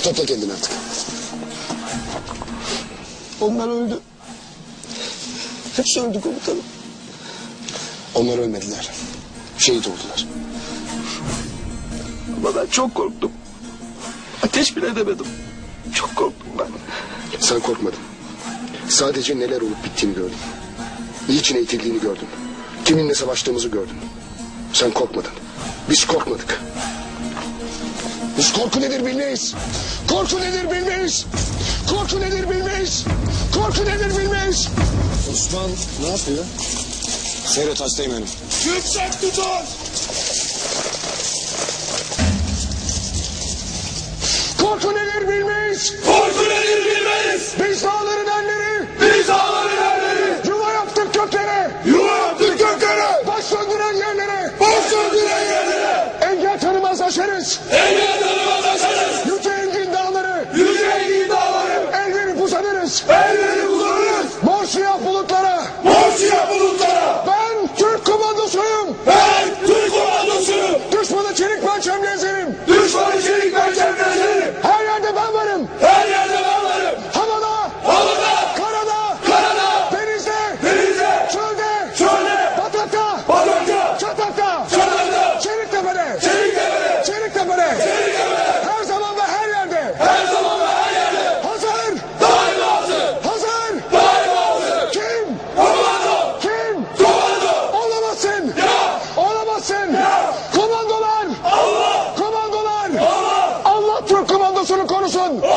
Hadi topla kendini artık. Onlar öldü. Hepsi öldü komutanım. Onlar ölmediler. Şehit oldular. Ama ben çok korktum. Ateş bile edemedim. Çok korktum ben. Sen korkmadın. Sadece neler olup bittiğini gördün. Niçin eğitildiğini gördün. Kiminle savaştığımızı gördün. Sen korkmadın. Biz korkmadık. Biz korku nedir bilmeyiz. Korku nedir bilmeyiz. Korku nedir bilmeyiz. Korku nedir bilmeyiz. Osman ne yapıyor? Seyret hastayım benim. Yüksek tutun! Tira a ordusunu korusun.